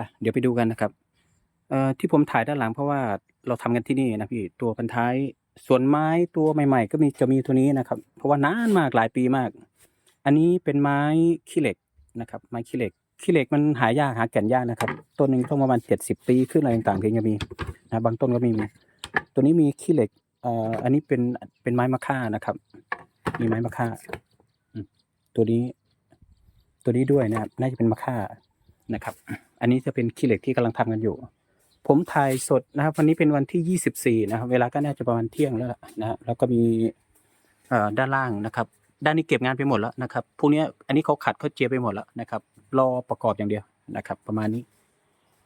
อะเดี๋ยวไปดูกันนะครับเอ่อที่ผมถ่ายด้านหลังเพราะว่าเราทำกันที่นี่นะพี่ตัวพันท้ายส่วนไม้ตัวใหม่ ๆ ก็มีจะมีตัวนี้นะครับ เพราะว่านานมากหลายปีมาก อันนี้เป็นไม้ขี้เหล็กนะครับ ไม้ขี้เหล็กขี้เหล็กมันหายากหาแก่นยากนะครับต้นหนึ่งต้องประมาณเจ็ดสิบปีขึ้นอะไรต่างๆถึงจะมีนะบางต้นก็มีตัวนี้มีขี้เหล็กเอ่ออันนี้เป็นเป็นไม้มะค่านะครับ มีไม้มะค่าตัวนี้ ตัวนี้ด้วยนะครับ น่าจะเป็นมะค่านะครับ อันนี้จะเป็นขี้เหล็กที่กำลังทำกันอยู่ ผมถ่ายสดนะครับ วันนี้เป็นวันที่ 24 นะครับ เวลาก็น่าจะประมาณเที่ยงแล้วนะแล้วก็มีด้านล่างนะครับ ด้านนี้เก็บงานไปหมดแล้วนะครับพวกนี้อันนี้เขาขัดเขาเจียไปหมดแล้วนะครับ รอประกอบอย่างเดียวนะครับ ประมาณนี้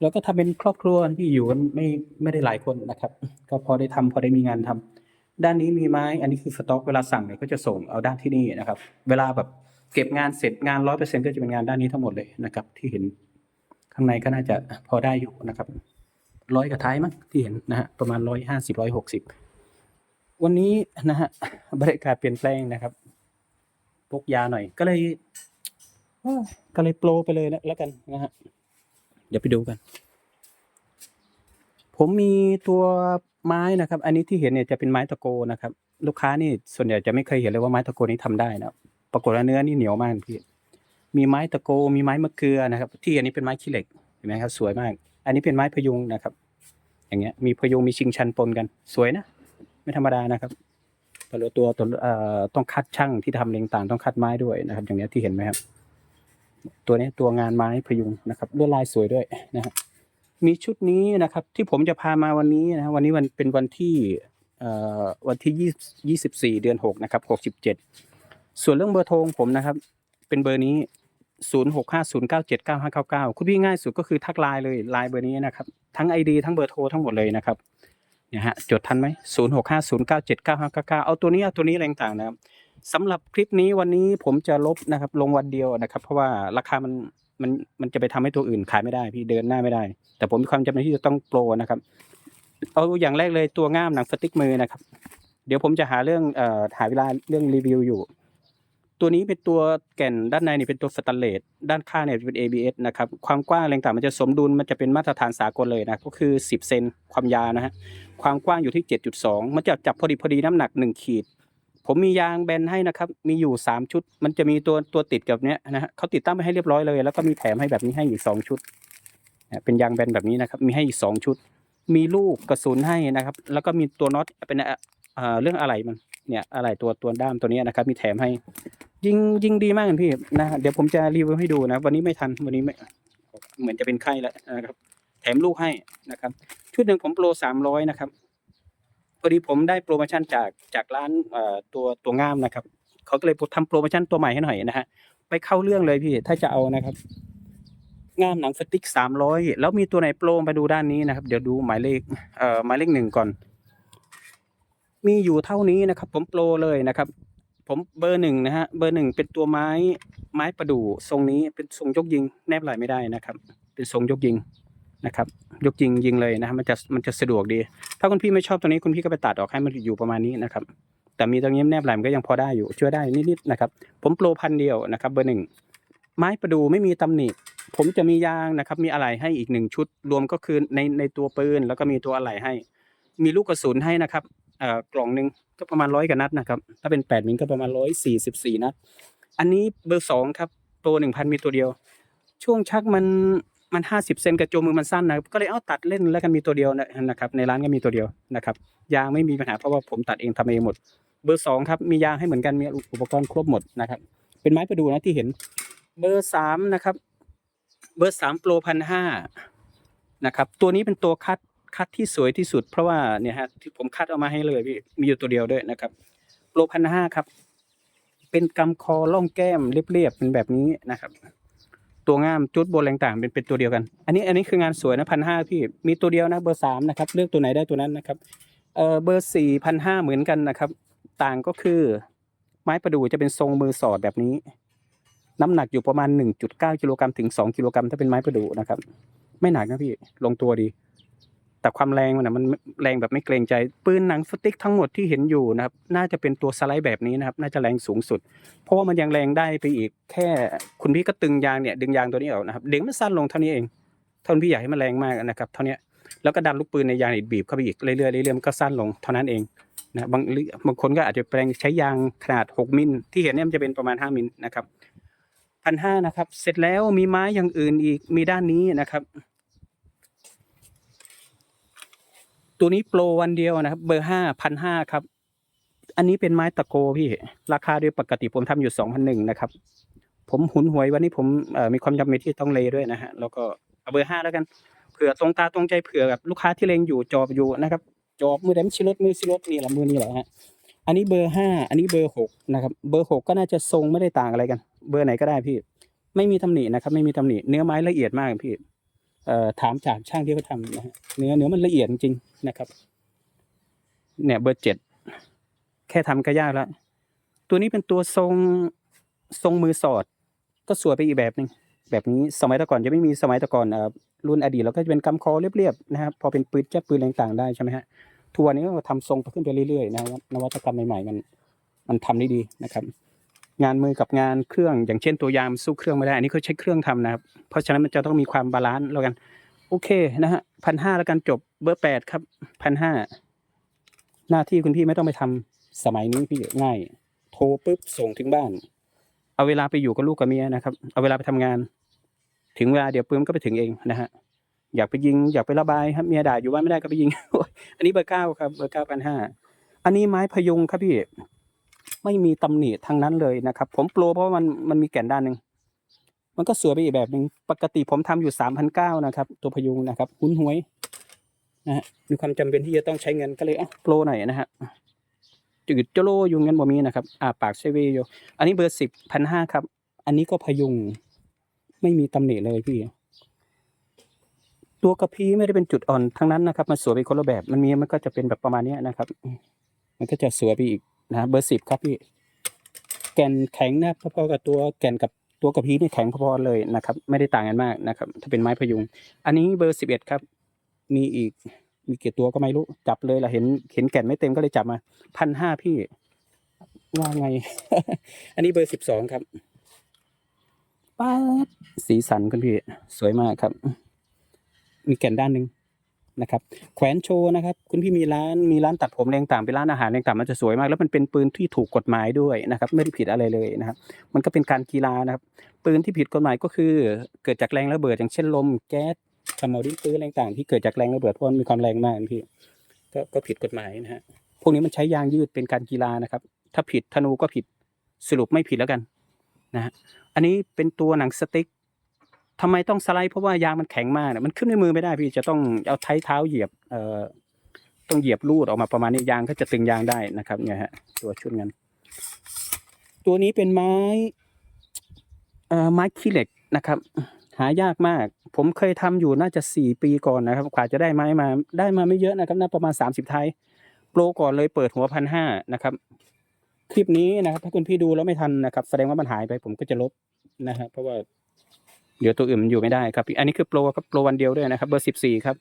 แล้วก็ทำเป็นครอบครัวที่อยู่กันไม่ไม่ได้หลายคนนะครับ ก็พอได้ทำพอได้มีงานทำด้านนี้มีไม้ อันนี้คือสต็อกเวลาสั่งเนี่ยก็จะส่งเอาด้านที่นี่นะครับ เวลาแบบเก็บงานเสร็จงานร้อยเปอร์เซ็นต์ก็จะเป็นงานด้านนี้ทั้งหมดเลยนะครับ ที่เห็น ข้างในก็น่าจะพอได้อยู่นะครับร้อยกระท้ายมั้งที่เห็นนะฮะประมาณร้อยห้าสิบร้อยหกสิบวันนี้นะฮะบรรยากาศเปลี่ยนแปลงนะครับพกยาหน่อย ก็เลยก็เลยโปรไปเลยแล้วกันนะฮะเดี๋ยวไปดูกัน ผมมีตัวไม้นะครับ อันนี้ที่เห็นเนี่ยจะเป็นไม้ตะโกนะครับ ลูกค้านี่ส่วนใหญ่จะไม่เคยเห็นเลยว่าไม้ตะโกนี้ทำได้นะปรากฏว่าเนื้อนี่เหนียวมากพี่ มีไม้ตะโก มีไม้มะเกลือนะครับ ที่อันนี้เป็นไม้ขี้เหล็กเห็นไหมครับ สวยมาก อันนี้เป็นไม้พยุงนะครับ อย่างเงี้ย มีพยุงมีชิงชันปนกัน สวยนะ ไม่ธรรมดานะครับแต่ละตัวตัวเอ่อต้องคัดช่างที่ทำเลงต่างต้องคัดไม้ด้วยนะครับ อย่างเนี้ยที่เห็นไหมครับ ตัวนี้ตัวงานไม้พยุงนะครับลวดลายสวยด้วยนะครับมีชุดนี้นะครับ ที่ผมจะพามาวันนี้นะวันนี้วันเป็นวันที่วันที่ยี่สิบสี่เดือนหกนะครับหกสิบเจ็ดส่วนเรื่องเบอร์โทรของผมนะครับ เป็นเบอร์นี้ ศูนย์หกห้าศูนย์เก้าเจ็ดเก้าห้าเก้าเก้าคุณพี่ง่ายสุดก็คือทักไลน์เลยไลน์เบอร์นี้นะครับ ทั้งไอดีทั้งเบอร์โทรทั้งหมดเลยนะครับเนี่ยฮะจดทันไหมศูนย์หกห้าศูนย์เก้าเจ็ดเก้าห้าเก้าเก้าเอาตัวนี้เอาตัวนี้อะไรต่างนะครับสำหรับคลิปนี้วันนี้ผมจะลบนะครับ ลงวันเดียวนะครับ เพราะว่าราคามันมันมันจะไปทำให้ตัวอื่นขายไม่ได้พี่เดินหน้าไม่ได้ แต่ผมมีความจำเป็นที่จะต้องโปรนะครับ เอาอย่างแรกเลยตัวง่ามหนังสติ๊กมือนะครับ เดี๋ยวผมจะหาเรื่องเอ่อหาเวลาเรื่องรีวิวอยู่ ตัวนี้เป็นตัวแก่นด้านในนี่เป็นตัวสแตนเลสด้านข้างเนี่ยเป็น ABS นะครับความกว้างอะไรต่างมันจะสมดุลมันจะเป็นมาตรฐานสากลเลยนะก็คือ 10 เซนความยาวนะฮะความกว้างอยู่ที่ 7.2 มันจะจับพอดีพอดีน้ำหนัก 1 ขีด ผมมียางแบนให้นะครับมีอยู่ 3 ชุด มันจะมีตัวตัวติดกับเนี้ยนะฮะเขาติดตั้งไปให้เรียบร้อยเลย แล้วก็มีแถมให้แบบนี้ให้อีก 2 ชุดนะเป็นยางแบนแบบนี้นะครับมีให้อีก 2 ชุด มีลูกกระสุนให้นะครับแล้วก็มีตัวน็อตเป็นเอ่อเรื่องอะไรมันเนี่ยอะไรตัวตัวด้ามตัวนี้นะครับมีแถมให้ ยิงยิงดีมากเลยพี่นะเดี๋ยวผมจะรีวิวให้ดูนะ วันนี้ไม่ทันวันนี้ไม่เหมือนจะเป็นไข้แล้วนะครับ แถมลูกให้นะครับ ชุดหนึ่งผมโปรสามร้อยนะครับพอดีผมได้โปรโมชั่นจากจากร้านตัวตัวงามนะครับเขาก็เลยทำโปรโมชั่นตัวใหม่ให้หน่อยนะฮะไปเข้าเรื่องเลยพี่ถ้าจะเอานะครับงามหนังสติ๊กสามร้อยแล้วมีตัวไหนโปรมาดูด้านนี้นะครับ เดี๋ยวดูหมายเลขเอ่อหมายเลขหนึ่งก่อน มีอยู่เท่านี้นะครับ ผมโปรเลยนะครับ ผมเบอร์หนึ่งนะฮะเบอร์หนึ่งเป็นตัวไม้ไม้ประดู่ทรงนี้เป็นทรงยกยิงแนบไหลไม่ได้นะครับ เป็นทรงยกยิงนะครับ ยกยิงยิงเลยนะฮะมันจะมันจะสะดวกดี ถ้าคุณพี่ไม่ชอบตัวนี้คุณพี่ก็ไปตัดออกให้มันอยู่ประมาณนี้นะครับ แต่มีตรงนี้แนบไหลมันก็ยังพอได้อยู่ช่วยได้นิดๆนะครับ ผมโปรพันเดียวนะครับ เบอร์หนึ่งไม้ประดู่ไม่มีตำหนิผมจะมียางนะครับ มีอะไหล่ให้อีกหนึ่งชุด รวมก็คือในในตัวปืนแล้วก็มีตัวอะไหล่ให้ มีลูกกระสุนให้นะครับ กล่องหนึ่งก็ประมาณร้อยกว่านัดนะครับ ถ้าเป็นแปดมิลก็ประมาณร้อยสี่สิบสี่นัด อันนี้เบอร์สองครับโปรหนึ่งพันมีตัวเดียว ช่วงชักมันมันห้าสิบเซนกระโจมมือมันสั้นนะก็เลยเอาตัดเล่นแล้วกันมีตัวเดียวนะครับ ในร้านก็มีตัวเดียวนะครับยางไม่มีปัญหาเพราะว่าผมตัดเองทำเองหมด เบอร์สองครับมียางให้เหมือนกันมีอุปกรณ์ครบหมดนะครับ เป็นไม้ประดูนะที่เห็น เบอร์สามนะครับ เบอร์สามโปรพันห้านะครับ ตัวนี้เป็นตัวคัด คัดที่สวยที่สุด เพราะว่าเนี่ยฮะที่ผมคัดเอามาให้เลยพี่มีอยู่ตัวเดียวด้วยนะครับโปรพันห้าครับ เป็นกำคอล่องแก้มเรียบๆเป็นแบบนี้นะครับ ตัวง่ามจุดบนแรงต่างเป็นเป็นตัวเดียวกัน อันนี้อันนี้คืองานสวยนะพันห้าพี่มีตัวเดียวนะเบอร์สามนะครับเลือกตัวไหนได้ตัวนั้นนะครับเออเบอร์สี่พันห้าเหมือนกันนะครับ ต่างก็คือ ไม้ประดู่จะเป็นทรงมือสอดแบบนี้ น้ำหนักอยู่ประมาณ 1.9กิโลกรัมถึง 2 กิโลกรัมถ้าเป็นไม้ประดู่นะครับ ไม่หนักนะพี่ลงตัวดี แต่ความแรงมันนะมันแรงแบบไม่เกรงใจปืนหนังสติ๊กทั้งหมดที่เห็นอยู่นะครับ น่าจะเป็นตัวสไลด์แบบนี้นะครับ น่าจะแรงสูงสุด เพราะว่ามันยังแรงได้ไปอีกแค่คุณพี่ก็ตึงยางเนี่ยดึงยางตัวนี้ออกนะครับเด็กมันสั้นลงเท่านี้เองถ้าคุณพี่อยากให้มันแรงมากนะครับเท่านี้แล้วก็ดันลูกปืนในยางอีกบีบเข้าไปอีกเรื่อยๆเรื่อยๆมันก็สั้นลงเท่านั้นเองนะบางบางคนก็อาจจะแปลงใช้ยางขนาด 6 มิลที่เห็นเนี่ยมันจะเป็นประมาณ 5 มิลนะครับพันห้านะครับ เสร็จแล้วมีไม้อย่างอื่นอีกมีด้านนี้นะครับ ตัวนี้โปรวันเดียวนะครับ เบอร์ห้าพันห้าครับ อันนี้เป็นไม้ตะโกพี่ ราคาโดยปกติผมทำอยู่สองพันหนึ่งนะครับ ผมหุนหวยวันนี้ผมมีความจำเป็นที่ต้องเลด้วยนะฮะ แล้วก็เอาเบอร์ห้าแล้วกัน เผื่อตรงตาตรงใจเผื่อกับลูกค้าที่เลงอยู่จอบอยู่นะครับ จอบมือแดมชิรถมือซิรถนี่แหละมือนี่แหละฮะ อันนี้เบอร์ห้า อันนี้เบอร์หกนะครับ เบอร์หกก็น่าจะทรงไม่ได้ต่างอะไรกัน เบอร์ไหนก็ได้พี่ ไม่มีตำหนินะครับ ไม่มีตำหนิ เนื้อไม้ละเอียดมากพี่ ถามจากช่างที่เขาทำนะฮะเนื้อเนื้อมันละเอียดจริงนะครับ เนี่ยเบอร์เจ็ดแค่ทำก็ยากแล้ว ตัวนี้เป็นตัวทรงทรงมือสอด ก็สวยไปอีกแบบหนึ่งแบบนี้สมัยต่ก่อนจะไม่มีสมัยต่ก่อนรุ่นอดีตเราก็จะเป็นกำคอเรียบๆนะครับพอเป็นปืนแจ๊บปืนต่างๆได้ใช่ไหมฮะทัวร์นี้ก็ทำทรงขึ้นไปเรื่อยๆนะครับนวัตกรรมใหม่ๆมันมันทำได้ดีนะครับ งานมือกับงานเครื่อง อย่างเช่นตัวยามสู้เครื่องไม่ได้อันนี้เขาใช้เครื่องทำนะครับ เพราะฉะนั้นมันจะต้องมีความบาลานซ์แล้วกัน โอเคนะฮะพันห้าแล้วกันจบเบอร์แปดครับพันห้าหน้าที่คุณพี่ไม่ต้องไปทำสมัยนี้พี่ง่าย โทรปุ๊บส่งถึงบ้าน เอาเวลาไปอยู่กับลูกกับเมียนะครับ เอาเวลาไปทำงาน ถึงเวลาเดี๋ยวปืนก็ไปถึงเองนะฮะอยากไปยิงอยากไประบายครับเมียด่าอยู่บ้านไม่ได้ก็ไปยิงอันนี้เบอร์เก้าครับเบอร์เก้าพันห้าอันนี้ไม้พยุงครับพี่ ไม่มีตำหนิทั้งนั้นเลยนะครับ ผมโปรเพราะว่ามันมันมีแก่นด้านหนึ่งมันก็สวยไปอีกแบบหนึ่งปกติผมทำอยู่สามพันเก้านะครับ ตัวพยุงนะครับหุ้นหวยนะฮะมีความจำเป็นที่จะต้องใช้เงินก็เลยอะโปรหน่อยนะฮะจืดโจโลยุงเงินบ่มีนะครับอ่าปากเซเวอยู่อันนี้เบอร์สิบพันห้าครับ อันนี้ก็พยุง ไม่มีตำหนิเลยพี่ ตัวกระพี้ไม่ได้เป็นจุดอ่อนทั้งนั้นนะครับ มันสวยไปคนละแบบ มันมีมันก็จะเป็นแบบประมาณเนี้ยนะครับ มันก็จะสวยไปอีก นะเบอร์สิบครับพี่แก่นแข็งนะพอๆกับตัวแก่นกับตัวกระพี้นี่แข็งพอๆเลยนะครับ ไม่ได้ต่างกันมากนะครับ ถ้าเป็นไม้พยุง อันนี้เบอร์สิบเอ็ดครับ มีอีกมีเกี่ตัวก็ไม่รู้จับเลยละเห็นเห็นแก่นไม่เต็มก็เลยจับมาพันห้าพี่ว่าไง อันนี้เบอร์สิบสองครับป๊าสีสันคุณพี่ สวยมากครับ มีแก่นด้านหนึ่ง นะครับแขวนโชว์นะครับ คุณพี่มีร้านมีร้านตัดผมแรงต่างเป็นร้านอาหารแรงต่างมันจะสวยมาก แล้วมันเป็นปืนที่ถูกกฎหมายด้วยนะครับ ไม่ได้ผิดอะไรเลยนะครับ มันก็เป็นการกีฬานะครับ ปืนที่ผิดกฎหมายก็คือ เกิดจากแรงระเบิดอย่างเช่นลมแก๊สสมอดินปืนอะไรต่างที่เกิดจากแรงระเบิดเพราะมันมีความแรงมากพี่ก็ก็ผิดกฎหมายนะฮะพวกนี้มันใช้ยางยืดเป็นการกีฬานะครับ ถ้าผิดธนูก็ผิดสรุปไม่ผิดแล้วกันนะฮะอันนี้เป็นตัวหนังสติ๊ก ทำไมต้องสไลด์เพราะว่ายางมันแข็งมากนะมันขึ้นในมือไม่ได้พี่จะต้องเอาไท้เท้าเหยียบเอ่อต้องเหยียบลูดออกมาประมาณนี้ยางก็จะตึงยางได้นะครับ เนี่ยฮะ ตัวชุดนั้น ตัวนี้เป็นไม้เอ่อไม้ขี้เหล็กนะครับ หายากมาก ผมเคยทำอยู่น่าจะสี่ปีก่อนนะครับกว่าจะได้ไม้มาได้มาไม่เยอะนะครับน่าประมาณสามสิบไทยโปรก่อนเลยเปิดหัวพันห้านะครับ คลิปนี้นะครับ ถ้าคุณพี่ดูแล้วไม่ทันนะครับ แสดงว่ามันหายไปผมก็จะลบนะฮะเพราะว่า เดี๋ยวตัวอื่นมันอยู่ไม่ได้ครับ อันนี้คือโปรครับโปรวันเดียวด้วยนะครับ เบอร์สิบสี่ครับ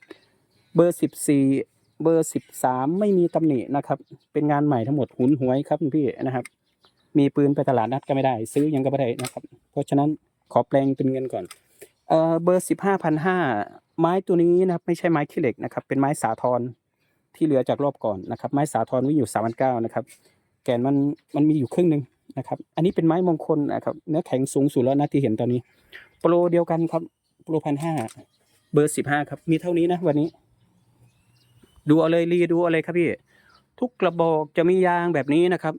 เบอร์สิบสี่เบอร์สิบสามไม่มีตำหนินะครับ เป็นงานใหม่ทั้งหมดหุนหวยครับพี่นะครับ มีปืนไปตลาดนัดก็ไม่ได้ ซื้อยังก็ไม่ได้นะครับ เพราะฉะนั้นขอแปลงเป็นเงินก่อนเอ่อเบอร์สิบห้าพันห้าไม้ตัวนี้นะครับไม่ใช่ไม้ขี้เหล็กนะครับ เป็นไม้สาทรที่เหลือจากรอบก่อนนะครับ ไม้สาทรวิ่งอยู่สามพันเก้านะครับ แกนมันมันมีอยู่ครึ่งหนึ่งนะครับ อันนี้เป็นไม้มงคลนะครับ เนื้อแข็งสูงสุดแล้วนะที่เห็นตอนนี้ โปรเดียวกันครับ โปรพันห้าเบอร์สิบห้าครับ มีเท่านี้นะวันนี้ ดูเอาเลยรีดูเอาเลยครับพี่ ทุกกระบอกจะมียางแบบนี้นะครับ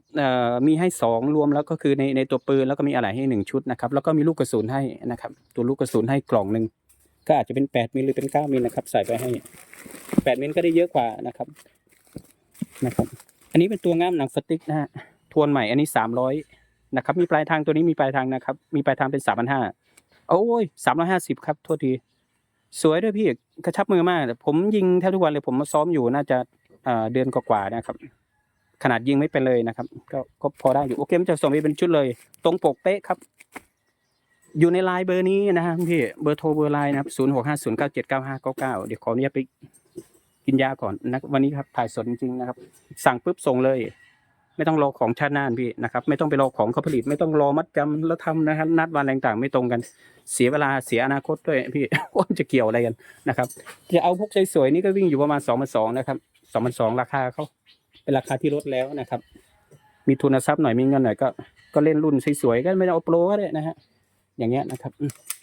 มีให้สองรวมแล้วก็คือในในตัวปืนแล้วก็มีอะไรให้หนึ่งชุดนะครับ แล้วก็มีลูกกระสุนให้นะครับ ตัวลูกกระสุนให้กล่องหนึ่งก็อาจจะเป็นแปดมิลหรือเป็นเก้ามิลนะครับ ใส่ไปให้แปดมิลก็ได้เยอะกว่านะครับนะครับ อันนี้เป็นตัวง่ามหนังสติ๊กนะฮะทวนใหม่อันนี้สามร้อยนะครับ มีปลายทางตัวนี้มีปลายทางนะครับ มีปลายทางเป็นสามพันห้า โอ้ยสามร้อยห้าสิบครับโทษทีสวยด้วยพี่กระชับมือมากผมยิงแทบทุกวันเลยผมมาซ้อมอยู่น่าจะเดือนกว่าๆนะครับ ขนาดยิงไม่เป็นเลยนะครับ ก็ก็พอได้อยู่โอเคมันจะส่งไปเป็นชุดเลย ตรงปกเป๊ะครับ อยู่ในไลน์เบอร์นี้นะฮะพี่เบอร์โทรเบอร์ไลน์นะครับศูนย์หกห้าศูนย์เก้าเจ็ดเก้าห้าเก้าเก้าเดี๋ยวขออนุญาตไปกินยาก่อนนะวันนี้ครับถ่ายสดจริงๆนะครับ สั่งปุ๊บส่งเลย ไม่ต้องรอของชาติหน้านพี่นะครับ ไม่ต้องไปรอของเขาผลิต ไม่ต้องรอมัดจำแล้วทำนะครับ นัดวันอะไรต่างๆ ไม่ตรงกัน เสียเวลาเสียอนาคตด้วยพี่ว่าจะเกี่ยวอะไรกันนะครับ จะเอาพวกสวยๆนี่ก็วิ่งอยู่ประมาณสองพันสองนะครับสองพันสองราคาเขาเป็นราคาที่ลดแล้วนะครับ มีทุนทรัพย์หน่อยมีเงินหน่อยก็ก็เล่นรุ่นสวยๆก็ไม่ต้องเอาโปรก็ได้นะฮะอย่างเงี้ยนะครับ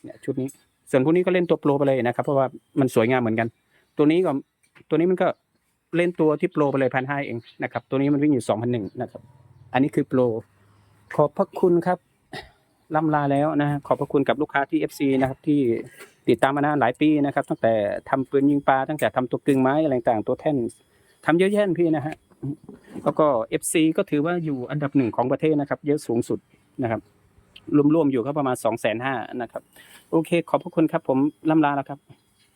เนี่ยชุดนี้ส่วนพวกนี้ก็เล่นตัวโปรไปเลยนะครับ เพราะว่ามันสวยงามเหมือนกัน ตัวนี้ก็ตัวนี้มันก็ เล่นตัวที่โปรไปเลยพันห้าเองนะครับ ตัวนี้มันวิ่งอยู่สองพันหนึ่งนะครับ อันนี้คือโปร ขอบพระคุณครับล่ำลาแล้วนะขอบพระคุณกับลูกค้าที่ FC นะครับที่ติดตามมานานหลายปีนะครับ ตั้งแต่ทำปืนยิงปลาตั้งแต่ทำตัวกึ่งไม้อะไรต่างตัวแท่นทำเยอะแยะพี่นะฮะแล้วก็ FC ก็ถือว่าอยู่อันดับหนึ่งของประเทศนะครับ เยอะสูงสุดนะครับรวมๆอยู่ก็ประมาณสองแสนห้านะครับ โอเค ขอบพระคุณครับผมล่ำลาแล้วครับ